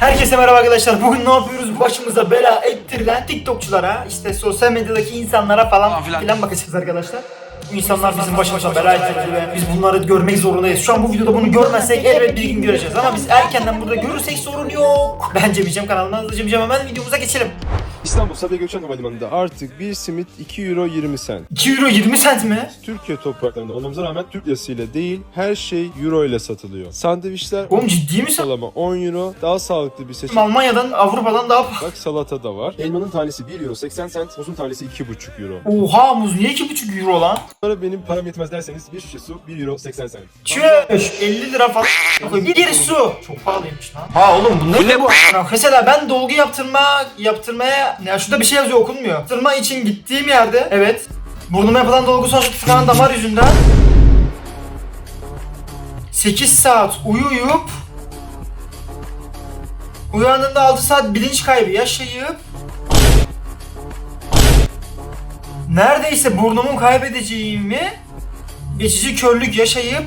Herkese merhaba arkadaşlar. Bugün ne yapıyoruz? Başımıza bela ettirilen TikTokçulara, işte sosyal medyadaki insanlara falan filan. filan bakacağız arkadaşlar. Bu insanlar bizim başımıza bela ettirdi ve biz bunları görmek zorundayız. Şu an bu videoda bunu görmezsek elbet bir gün göreceğiz. Ama biz erkenden burada görürsek sorun yok. Ben Cem İcem kanalından hızlıca hemen videomuza geçelim. İstanbul Sabiha Gökçen Havalimanı'nda artık bir simit 2 euro 20 sent. 2 euro 20 cent mi? Türkiye topraklarında olmamıza rağmen Türk lirasıyla değil her şey euro ile satılıyor. Sandviçler Oğlum ciddi misin? ortalama 10 euro daha sağlıklı bir seçenek. Almanya'dan, Avrupa'dan daha pahalı. Bak salata da var. Elmanın tanesi 1 euro 80 sent, muzun tanesi 2,5 euro. Oha muz niye 2,5 euro lan? Sonra benim param yetmez derseniz bir şişe su 1 euro 80 sent. Çöş 50 lira falan. Bir su. Çok pahalıymış lan. Ha oğlum bu ne, bu? Mesela ben dolgu yaptırma yaptırmaya ya şurada bir şey yazıyor okunmuyor. Yaptırma için gittiğim yerde evet. Burnuma yapılan dolgu sonucu tıkanan damar yüzünden 8 saat uyuyup uyandığımda 6 saat bilinç kaybı yaşayıp neredeyse burnumu kaybedeceğimi geçici körlük yaşayıp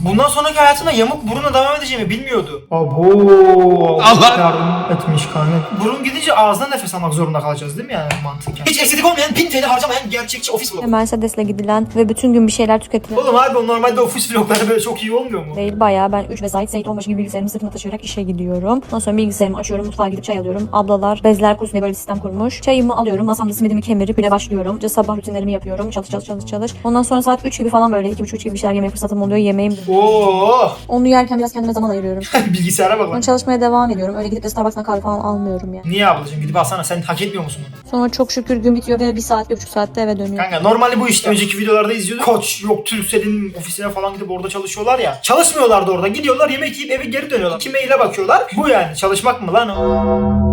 bundan sonraki hayatımda yamuk burunla devam edeceğimi bilmiyordu. Abo Allah! Etmiş kanka. Burun gidince ağzına nefes almak zorunda kalacağız değil mi yani mantıken? Hiç estetik olmayan 1000 TL harcamayan gerçekçi ofis vlogu. Mercedes'le gidilen ve bütün gün bir şeyler tüketilen Oğlum abi o normalde ofis vlogları böyle çok iyi olmuyor mu? değil. Bayağı ben 3 vesait Seyit Onbaşı gibi bilgisayarımı sırtımda taşıyarak işe gidiyorum. Ondan sonra bilgisayarımı açıyorum, mutfağa gidip çay alıyorum. Ablalar bezler kursu diye böyle bir sistem kurmuş. Çayımı alıyorum, masamda simidimi kemirip bile başlıyorum. İşte sabah rutinlerimi yapıyorum. Çalış çalış çalış çalış. Ondan sonra saat 3 gibi falan böyle 2.30 gibi bir şeyler yemeye fırsatım oluyor. Yemeğim. Oo, Onu yerken biraz kendime zaman ayırıyorum. bilgisayara bak Sonra lan. çalışmaya devam ediyorum. Öyle gidip de Starbucks'tan kahve falan almıyorum yani. Niye ablacığım gidip alsana sen hak etmiyor musun? bunu? Sonra çok şükür gün bitiyor ve bir saat, bir buçuk saatte eve dönüyorum. Kanka normalde bu işte önceki videolarda izliyorduk. Koç yok Türkcell'in ofisine falan gidip orada çalışıyorlar ya. Çalışmıyorlardı orada. Gidiyorlar yemek yiyip eve geri dönüyorlar. İki maile bakıyorlar. Bu yani çalışmak mı lan o?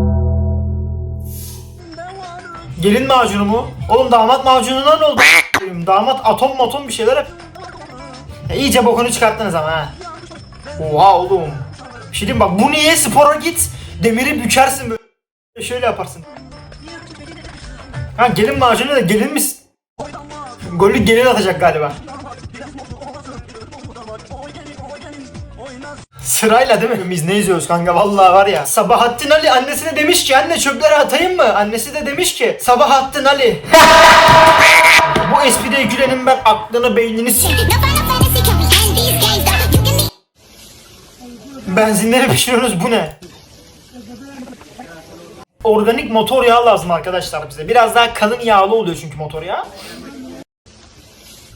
Gelin macunu mu? Oğlum damat macununa ne oldu? damat atom atom bir şeyler hep. Ya iyice bokunu çıkarttınız ama ha. Oha oğlum. Bir şey diyeyim bak bu niye spora git demiri bükersin böyle. Şöyle yaparsın. Ha gelin macunu da gelin misin? Golü gelin atacak galiba. Sırayla değil mi? Biz ne izliyoruz kanka vallahi var ya. Sabahattin Ali annesine demiş ki anne çöpleri atayım mı? Annesi de demiş ki Sabahattin Ali. Bu espriye gülenin ben aklını beynini s- Benzinleri pişiriyorsunuz bu ne? Organik motor yağı lazım arkadaşlar bize. Biraz daha kalın yağlı oluyor çünkü motor yağı.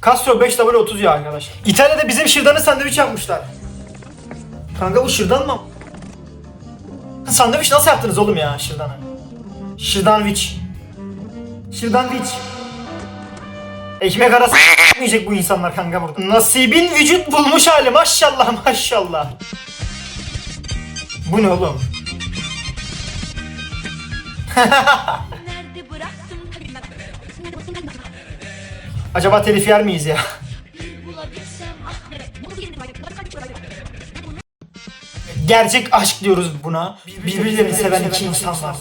Castro 5W30 yağı arkadaşlar. İtalya'da bizim şırdanı sandviç yapmışlar. Kanka bu şırdan mı? Sandviç nasıl yaptınız oğlum ya şırdanı? Şırdanviç. Şırdanviç. Ekmek arası yiyecek bu insanlar kanka burada. Nasibin vücut bulmuş hali maşallah maşallah. Bu ne oğlum? Acaba telif yer miyiz ya? ah Gerçek aşk diyoruz buna. Birbirlerini seven iki insanlar.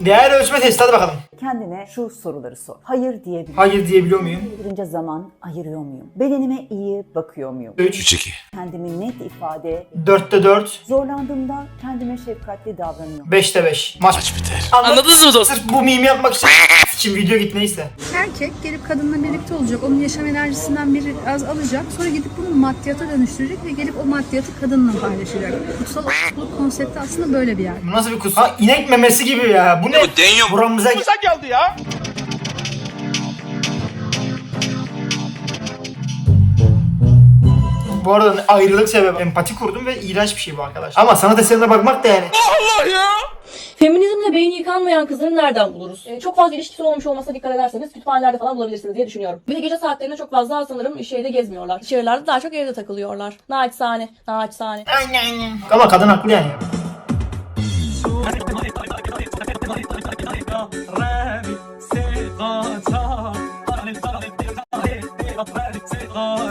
Değer ölçme testi hadi bakalım. Kendine şu soruları sor. Hayır diyebiliyor Hayır diyebiliyor muyum? Yeterince zaman ayırıyor muyum? Bedenime iyi bakıyor muyum? 3, Kendimi net ifade, 4'te 4, zorlandığımda kendime şefkatli davranıyor. 5'te 5. Maç biter. Anladınız mı dostum? Sırf bu meme yapmak için için video git neyse. Erkek gelip kadınla birlikte olacak. Onun yaşam enerjisinden biraz alacak. Sonra gidip bunu maddiyata dönüştürecek ve gelip o maddiyatı kadınla paylaşacak. Kutsal aşklık konsepti aslında böyle bir yer. Bu nasıl bir kus? Ha inek memesi gibi ya. Bu ne? Bu deniyor. Buramıza geldi ya. Bu arada ayrılık sebebi empati kurdum ve iğrenç bir şey bu arkadaş. Ama sanat eserine bakmak da yani. Allah ya. Feminizmle beyni yıkanmayan kızları nereden buluruz? Ee, çok fazla ilişkisi olmuş olmasına dikkat ederseniz kütüphanelerde falan bulabilirsiniz diye düşünüyorum. Bir de gece saatlerinde çok fazla sanırım şeyde gezmiyorlar. Şehirlerde daha çok evde takılıyorlar. Naçizane, naçizane. Ama kadın haklı yani.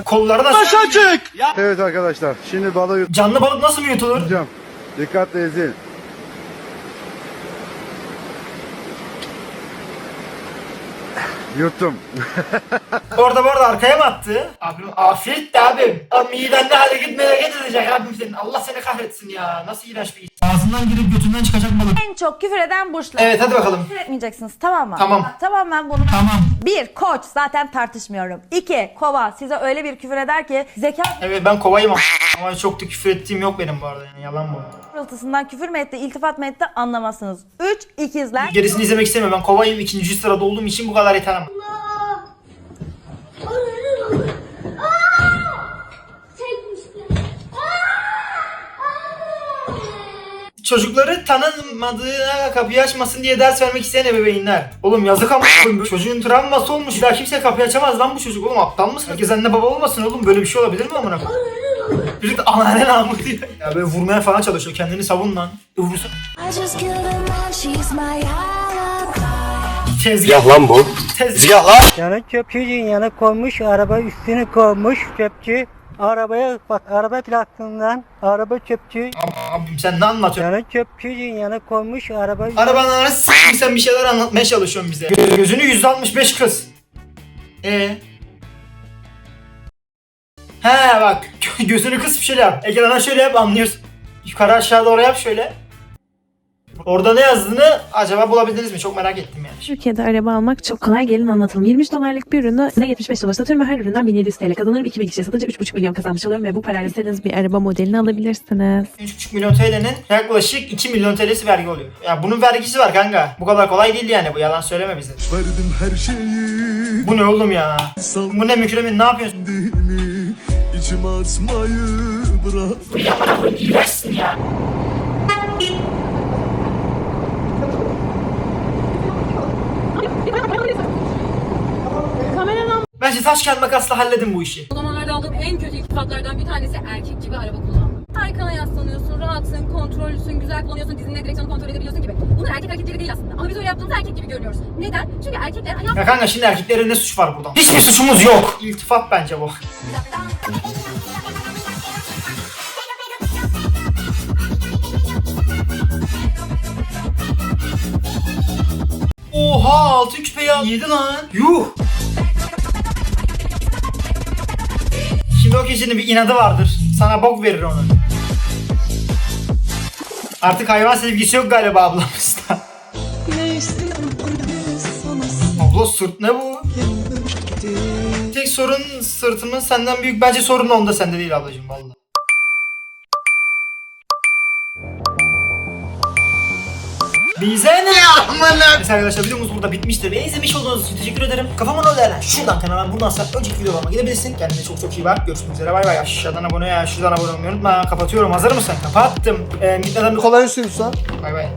Kolları nasıl? Evet arkadaşlar şimdi balığı Canlı balık nasıl mı yutulur? yutacağım. Dikkatle izleyin. Yuttum. Orada bu arada arkaya mı attı? Abim afiyet de abim. Abi miden ne hale gitmeye getirecek abim senin. Allah seni kahretsin ya. Nasıl iğrenç bir Ağzından girip götünden çıkacak balık. En çok küfür eden burçlar. Evet hadi bakalım. Küfür etmeyeceksiniz tamam mı? Tamam. Bak, Tamamen bunu Tamam. Bir koç zaten tartışmıyorum. İki kova size öyle bir küfür eder ki zeka Evet ben kovayım ama. Ama çok da küfür ettiğim yok benim bu arada yani yalan bu. pırıltısından küfür mü etti, iltifat mı etti anlamazsınız. Üç ikizler. Gerisini izlemek istemiyorum. Ben kovayım ikinci sırada olduğum için bu kadar yeter ama. Çocukları tanınmadığına kapıyı açmasın diye ders vermek isteyen ebeveynler. Oğlum yazık ama çocuğun travması olmuş. Daha kimse kapıyı açamaz lan bu çocuk. Oğlum aptal mısın? Herkes anne baba olmasın oğlum. Böyle bir şey olabilir mi amına koyayım? Çocuk da anneanne namı diyor. Ya böyle vurmaya falan çalışıyor. Kendini savun lan. Vursun. Tezgah. lan bu. Tezgah. lan. Yani çöpçücüğün yanı koymuş, araba üstünü koymuş çöpçü. Arabaya bak araba plakasından araba çöpçü. Abim sen ne anlatıyorsun? Yani çöpçücüğün yanı koymuş araba Arabanın arası sen bir şeyler anlatmaya çalışıyorsun bize. Gö- gözünü %65 kız. Ee? He bak gö- gözünü kıs bir şeyler yap. Ekrana şöyle yap anlıyorsun. Yukarı aşağı doğru yap şöyle. Orada ne yazdığını acaba bulabildiniz mi? Çok merak ettim yani. Türkiye'de araba almak çok kolay gelin anlatalım. 23 dolarlık bir ürünü size 75 dolar satıyorum ve her üründen 1700 TL kazanırım. 2000 kişiye satınca 3,5 milyon kazanmış oluyorum ve bu parayla istediğiniz bir araba modelini alabilirsiniz. 3,5 milyon TL'nin yaklaşık 2 milyon TL'si vergi oluyor. Ya bunun vergisi var kanka. Bu kadar kolay değil yani bu yalan söyleme bize. Verdim her şeyi Bu ne oğlum ya? Bu ne mükremin ne yapıyorsun? değil mi? İçime atmayı bırak. Bence taş kağıt makasla halledin bu işi. O zamanlarda aldığım en kötü iltifatlardan bir tanesi erkek gibi araba kullanmak. Arkana yaslanıyorsun, rahatsın, kontrollüsün, güzel kullanıyorsun, dizinle direksiyonu kontrol edebiliyorsun gibi. Bunlar erkek hareketleri değil aslında. Ama biz öyle yaptığımızda erkek gibi görünüyoruz. Neden? Çünkü erkekler hayat Ya kanka şimdi erkeklerin ne suç var buradan? Hiçbir suçumuz yok. İltifat bence bu. Oha altın küpe ya. Yedi lan. Yuh. Şimdi o kişinin bir inadı vardır. Sana bok verir onu. Artık hayvan sevgisi yok galiba ablamızda. Abla sırt ne bu? Tek sorun sırtımın senden büyük. Bence sorun onda sende değil ablacığım valla. Bize ne amına? Mesela arkadaşlar videomuz burada bitmiştir. Beni izlemiş olduğunuz için teşekkür ederim. Kafamın o değerlen şuradan kanala bundan sonra önceki videolarıma gidebilirsin. Kendine çok çok iyi bak. Görüşmek üzere bay bay. Aşağıdan abone ya şuradan abone olmayı unutma. Kapatıyorum hazır mısın? Kapattım. Ee, gitmeden bir Kolay usta. bay bay.